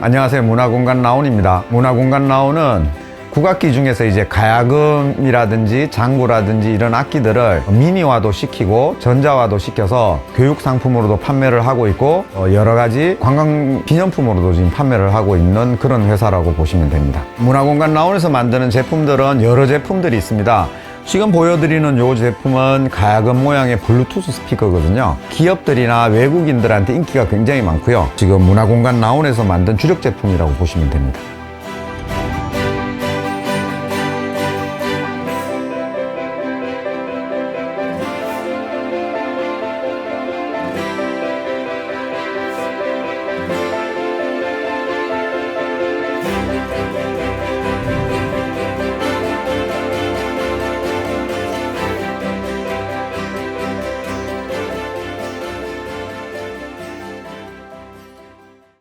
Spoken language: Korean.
안녕하세요. 문화공간 나온입니다. 문화공간 나온은 국악기 중에서 이제 가야금이라든지 장구라든지 이런 악기들을 미니화도 시키고 전자화도 시켜서 교육 상품으로도 판매를 하고 있고 어, 여러 가지 관광 기념품으로도 지금 판매를 하고 있는 그런 회사라고 보시면 됩니다. 문화공간 나온에서 만드는 제품들은 여러 제품들이 있습니다. 지금 보여드리는 요 제품은 가야금 모양의 블루투스 스피커거든요. 기업들이나 외국인들한테 인기가 굉장히 많고요. 지금 문화공간 나온에서 만든 주력 제품이라고 보시면 됩니다.